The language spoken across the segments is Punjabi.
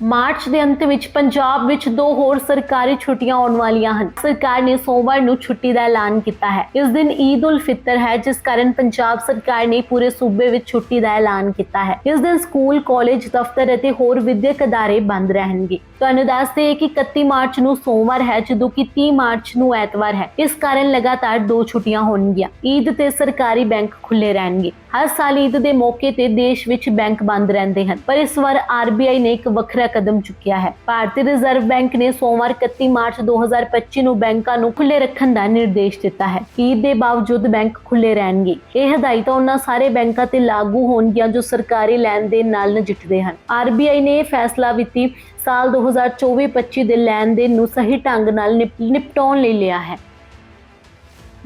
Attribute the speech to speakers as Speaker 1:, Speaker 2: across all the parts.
Speaker 1: ਮਾਰਚ ਦੇ ਅੰਤ ਵਿੱਚ ਪੰਜਾਬ ਵਿੱਚ ਦੋ ਹੋਰ ਸਰਕਾਰੀ ਛੁੱਟੀਆਂ ਆਉਣ ਵਾਲੀਆਂ ਹਨ। ਸਰਕਾਰ ਨੇ ਸੋਮਵਾਰ ਨੂੰ ਛੁੱਟੀ ਦਾ ਐਲਾਨ ਕੀਤਾ ਹੈ। ਇਸ ਦਿਨ ਈਦ ਉਲ ਫਿਤਰ ਹੈ, ਜਿਸ ਕਾਰਨ ਪੰਜਾਬ ਸਰਕਾਰ ਨੇ ਪੂਰੇ ਸੂਬੇ ਵਿੱਚ ਛੁੱਟੀ ਦਾ ਐਲਾਨ ਕੀਤਾ ਹੈ। ਇਸ ਦਿਨ ਸਕੂਲ, ਕਾਲਜ, ਦਫ਼ਤਰ ਅਤੇ ਹੋਰ ਵਿਦਿਅਕ ਅਦਾਰੇ ਬੰਦ ਰਹਿਣਗੇ। ਤੁਹਾਨੂੰ ਦੱਸ ਦਈਏ ਕਿ 31 ਮਾਰਚ ਨੂੰ ਸੋਮਵਾਰ ਹੈ, ਜਦੋਂ ਕਿ 30 ਮਾਰਚ ਨੂੰ ਐਤਵਾਰ ਹੈ। ਇਸ ਕਾਰਨ ਲਗਾਤਾਰ ਦੋ ਛੁੱਟੀਆਂ ਹੋਣਗੀਆਂ। ਈਦ ਤੇ ਸਰਕਾਰੀ ਬੈਂਕ ਖੁੱਲੇ ਰਹਿਣਗੇ। ਹਰ ਸਾਲ ਈਦ ਦੇ ਮੌਕੇ ਤੇ ਦੇਸ਼ ਵਿੱਚ ਬੈਂਕ ਬੰਦ ਰਹਿੰਦੇ ਹਨ। ਪਰ ਇਸ ਵਾਰ ਆਰਬੀਆਈ ਨੇ ਇੱਕ ਵੱਖਰਾ ਕਦਮ ਚੁੱਕਿਆ ਹੈ। ਭਾਰਤੀ ਰਿਜ਼ਰਵ ਬੈਂਕ ਨੇ ਸੋਮਵਾਰ 31 ਮਾਰਚ 2025 ਨੂੰ ਬੈਂਕਾਂ ਨੂੰ ਖੁੱਲੇ ਰੱਖਣ ਦਾ ਨਿਰਦੇਸ਼ ਦਿੱਤਾ ਹੈ। ਈਦ ਦੇ ਬਾਵਜੂਦ ਬੈਂਕ ਖੁੱਲੇ ਰਹਿਣਗੇ। ਇਹ ਹਦਾਇਤਾਂ ਉਹਨਾਂ ਸਾਰੇ ਬੈਂਕਾਂ ਤੇ ਲਾਗੂ ਹੋਣਗੀਆਂ ਜੋ ਸਰਕਾਰੀ ਲੈਣ ਦੇਣ ਨਾਲ ਨਜਿੱਠਦੇ ਹਨ। ਆਰਬੀਆਈ ਨੇ ਇਹ ਫੈਸਲਾ ਵਿੱਤੀ ਸਾਲ 2024-25 ਦੇ ਲੈਣ ਦੇਣ ਨੂੰ ਸਹੀ ਢੰਗ ਨਾਲ ਨਿਪ- ਨਿਪਟਾਉਣ ਲਈ ਲਿਆ ਹੈ।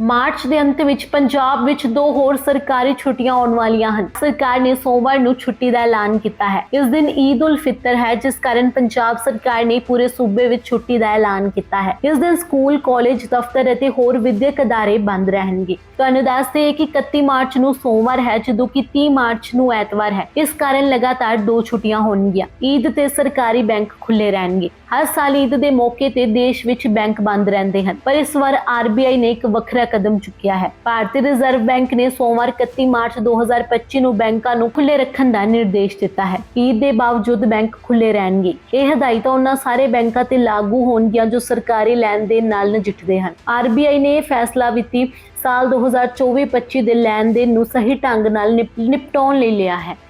Speaker 1: ਮਾਰਚ ਦੇ ਅੰਤ ਵਿੱਚ ਪੰਜਾਬ ਵਿੱਚ ਦੋ ਹੋਰ ਸਰਕਾਰੀ ਛੁੱਟੀਆਂ ਆਉਣ ਵਾਲੀਆਂ ਹਨ। ਸਰਕਾਰ ਨੇ ਸੋਮਵਾਰ ਨੂੰ ਛੁੱਟੀ ਦਾ ਐਲਾਨ ਕੀਤਾ ਹੈ। ਇਸ ਦਿਨ ਈਦ ਉਲ ਫਿਤਰ ਹੈ, ਜਿਸ ਕਾਰਨ ਪੰਜਾਬ ਸਰਕਾਰ ਨੇ ਪੂਰੇ ਸੂਬੇ ਵਿੱਚ ਛੁੱਟੀ ਦਾ ਐਲਾਨ ਕੀਤਾ ਹੈ। ਇਸ ਦਿਨ ਸਕੂਲ, ਕਾਲਜ, ਦਫ਼ਤਰ ਅਤੇ ਹੋਰ ਵਿਦਿਅਕ ਅਦਾਰੇ ਬੰਦ ਰਹਿਣਗੇ। ਤੁਹਾਨੂੰ ਦੱਸਦੇ ਦਈਏ ਕਿ 31 ਮਾਰਚ ਨੂੰ ਸੋਮਵਾਰ ਹੈ, ਜਦੋਂ ਕਿ 30 ਮਾਰਚ ਨੂੰ ਐਤਵਾਰ ਹੈ। ਇਸ ਕਾਰਨ ਲਗਾਤਾਰ ਦੋ ਛੁੱਟੀਆਂ ਹੋਣਗੀਆਂ। ਈਦ ਤੇ ਸਰਕਾਰੀ ਬੈਂਕ ਖੁੱਲੇ ਰਹਿਣਗੇ। ਹਰ ਸਾਲ ਈਦ ਦੇ ਮੌਕੇ ਤੇ ਦੇਸ਼ ਵਿੱਚ ਬੈਂਕ ਬੰਦ ਰਹਿੰਦੇ ਹਨ। ਪਰ ਇਸ ਵਾਰ ਆਰਬੀਆਈ ਨੇ ਇੱਕ ਵੱਖਰਾ ਕਦਮ ਚੁੱਕਿਆ ਹੈ। ਭਾਰਤੀ ਰਿਜ਼ਰਵ ਬੈਂਕ ਨੇ ਸੋਮਵਾਰ 31 ਮਾਰਚ 2025 ਨੂੰ ਬੈਂਕਾਂ ਨੂੰ ਖੁੱਲੇ ਰੱਖਣ ਦਾ ਨਿਰਦੇਸ਼ ਦਿੱਤਾ ਹੈ। ਈਦ ਦੇ ਬਾਵਜੂਦ ਬੈਂਕ ਖੁੱਲੇ ਰਹਿਣਗੇ। ਇਹ ਹਦਾਇਤਾਂ ਉਹਨਾਂ ਸਾਰੇ ਬੈਂਕਾਂ ਤੇ ਲਾਗੂ ਹੋਣਗੀਆਂ ਜੋ ਸਰਕਾਰੀ ਲੈਣ ਦੇਣ ਨਾਲ ਨਜਿੱਠਦੇ ਹਨ। ਆਰਬੀਆਈ ਨੇ ਇਹ ਫੈਸਲਾ ਵਿੱਤੀ ਸਾਲ 2024-25 ਦੇ ਲੈਣ ਦੇਣ ਨੂੰ ਸਹੀ ਢੰਗ ਨਾਲ ਨਿਪ- ਨਿਪਟਾਉਣ ਲਈ ਲਿਆ ਹੈ।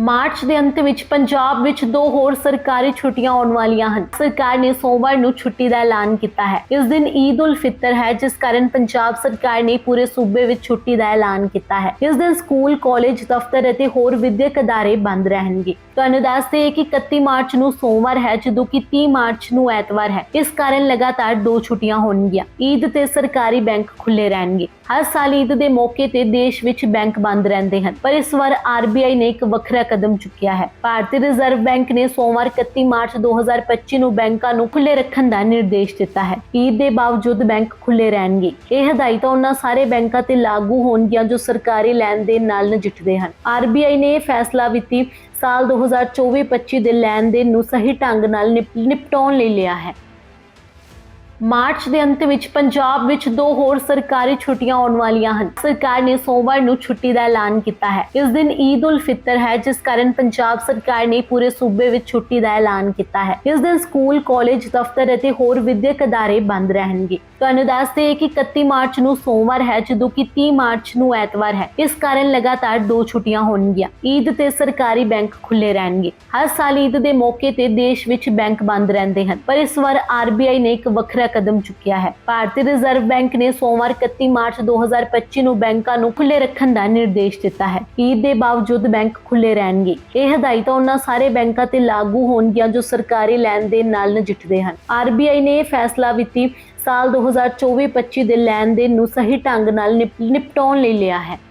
Speaker 1: ਮਾਰਚ ਦੇ ਅੰਤ ਵਿੱਚ ਪੰਜਾਬ ਵਿੱਚ ਦੋ ਹੋਰ ਸਰਕਾਰੀ ਛੁੱਟੀਆਂ ਆਉਣ ਵਾਲੀਆਂ ਹਨ। ਸਰਕਾਰ ਨੇ ਸੋਮਵਾਰ ਨੂੰ ਛੁੱਟੀ ਦਾ ਐਲਾਨ ਕੀਤਾ ਹੈ। ਇਸ ਦਿਨ ਈਦ ਉਲ ਫਿਤਰ ਹੈ, ਜਿਸ ਕਾਰਨ ਪੰਜਾਬ ਸਰਕਾਰ ਨੇ ਪੂਰੇ ਸੂਬੇ ਵਿੱਚ ਛੁੱਟੀ ਦਾ ਐਲਾਨ ਕੀਤਾ ਹੈ। ਇਸ ਦਿਨ ਸਕੂਲ, ਕਾਲਜ, ਦਫ਼ਤਰ ਅਤੇ ਹੋਰ ਵਿਦਿਅਕ ਅਦਾਰੇ ਬੰਦ ਰਹਿਣਗੇ। ਤੁਹਾਨੂੰ ਦੱਸਦੇ ਦਈਏ ਕਿ 31 ਮਾਰਚ ਨੂੰ ਸੋਮਵਾਰ ਹੈ, ਜਦੋਂ ਕਿ 30 ਮਾਰਚ ਨੂੰ ਐਤਵਾਰ ਹੈ। ਇਸ ਕਾਰਨ ਲਗਾਤਾਰ ਦੋ ਛੁੱਟੀਆਂ ਹੋਣਗੀਆਂ। ਈਦ ਤੇ ਸਰਕਾਰੀ ਬੈਂਕ ਖੁੱਲੇ ਰਹਿਣਗੇ। ਹਰ ਸਾਲ ਈਦ ਦੇ ਮੌਕੇ ਤੇ ਦੇਸ਼ ਵਿੱਚ ਬੈਂਕ ਬੰਦ ਰਹਿੰਦੇ ਹਨ। ਪਰ ਇਸ ਵਾਰ ਆਰਬੀਆਈ ਨੇ ਇੱਕ ਵੱਖਰਾ ਕਦਮ ਚੁੱਕਿਆ ਹੈ। ਭਾਰਤੀ ਰਿਜ਼ਰਵ ਬੈਂਕ ਨੇ ਸੋਮਵਾਰ 31 ਮਾਰਚ 2025 ਨੂੰ ਬੈਂਕਾਂ ਨੂੰ ਖੁੱਲੇ ਰੱਖਣ ਦਾ ਨਿਰਦੇਸ਼ ਦਿੱਤਾ ਹੈ। ਈਦ ਦੇ ਬਾਵਜੂਦ ਬੈਂਕ ਖੁੱਲੇ ਰਹਿਣਗੇ। ਇਹ ਹਦਾਇਤਾਂ ਉਹਨਾਂ ਸਾਰੇ ਬੈਂਕਾਂ ਤੇ ਲਾਗੂ ਹੋਣਗੀਆਂ ਜੋ ਸਰਕਾਰੀ ਲੈਣ ਦੇਣ ਨਾਲ ਨਜਿੱਠਦੇ ਹਨ। ਆਰਬੀਆਈ ਨੇ ਇਹ ਫੈਸਲਾ ਵਿੱਤੀ ਸਾਲ 2024-25 ਦੇ ਲੈਣ ਦੇਣ ਨੂੰ ਸਹੀ ਢੰਗ ਨਾਲ ਨਿਪ- ਨਿਪਟਾਉਣ ਲਈ ਲਿਆ ਹੈ। ਮਾਰਚ ਦੇ ਅੰਤ ਵਿੱਚ ਪੰਜਾਬ ਵਿੱਚ ਦੋ ਹੋਰ ਸਰਕਾਰੀ ਛੁੱਟੀਆਂ ਆਉਣ ਵਾਲੀਆਂ ਹਨ। ਸਰਕਾਰ ਨੇ ਸੋਮਵਾਰ ਨੂੰ ਛੁੱਟੀ ਦਾ ਐਲਾਨ ਕੀਤਾ ਹੈ। ਇਸ ਦਿਨ ਈਦ ਉਲ ਫਿਤਰ ਹੈ, ਜਿਸ ਕਾਰਨ ਪੰਜਾਬ ਸਰਕਾਰ ਨੇ ਪੂਰੇ ਸੂਬੇ ਵਿੱਚ ਛੁੱਟੀ ਦਾ ਐਲਾਨ ਕੀਤਾ ਹੈ। ਇਸ ਦਿਨ ਸਕੂਲ, ਕਾਲਜ, ਦਫ਼ਤਰ ਅਤੇ ਹੋਰ ਵਿਦਿਅਕ ਅਦਾਰੇ ਬੰਦ ਰਹਿਣਗੇ। ਤੁਹਾਨੂੰ ਦੱਸ ਦਈਏ ਕਿ 31 ਮਾਰਚ ਨੂੰ ਸੋਮਵਾਰ ਹੈ, ਜਦੋਂ ਕਿ 30 ਮਾਰਚ ਨੂੰ ਐਤਵਾਰ ਹੈ। ਇਸ ਕਾਰਨ ਲਗਾਤਾਰ ਦੋ ਛੁੱਟੀਆਂ ਹੋਣਗੀਆਂ। ਈਦ ਤੇ ਸਰਕਾਰੀ ਬੈਂਕ ਖੁੱਲੇ ਰਹਿਣਗੇ। ਹਰ ਸਾਲ ਈਦ ਦੇ ਮੌਕੇ ਤੇ ਦੇਸ਼ ਵਿੱਚ ਬੈਂਕ ਬੰਦ ਰਹਿੰਦੇ ਹਨ। ਪਰ ਇਸ ਵਾਰ ਆਰਬੀਆਈ ਨੇ ਇੱਕ ਵੱਖਰਾ ਕਦਮ ਚੁੱਕਿਆ ਹੈ। ਭਾਰਤੀ ਰਿਜ਼ਰਵ ਬੈਂਕ ਨੇ ਸੋਮਵਾਰ 31 ਮਾਰਚ 2025 ਨੂੰ ਬੈਂਕਾਂ ਨੂੰ ਖੁੱਲੇ ਰੱਖਣ ਦਾ ਨਿਰਦੇਸ਼ ਦਿੱਤਾ ਹੈ। ਈਦ ਦੇ ਬਾਵਜੂਦ ਬੈਂਕ ਖੁੱਲੇ ਰਹਿਣਗੇ। ਇਹ ਹਦਾਇਤਾਂ ਉਹਨਾਂ ਸਾਰੇ ਬੈਂਕਾਂ ਤੇ ਲਾਗੂ ਹੋਣਗੀਆਂ ਜੋ ਸਰਕਾਰੀ ਲੈਣ ਦੇਣ ਨਾਲ ਨਜਿੱਠਦੇ ਹਨ। ਆਰਬੀਆਈ ਨੇ ਇਹ ਫੈਸਲਾ ਵਿੱਤੀ ਸਾਲ 2024-25 ਦੇ ਲੈਣ ਦੇਣ ਨੂੰ ਸਹੀ ਢੰਗ ਨਾਲ ਨਿਪ- ਨਿਪਟਾਉਣ ਲਈ ਲਿਆ ਹੈ।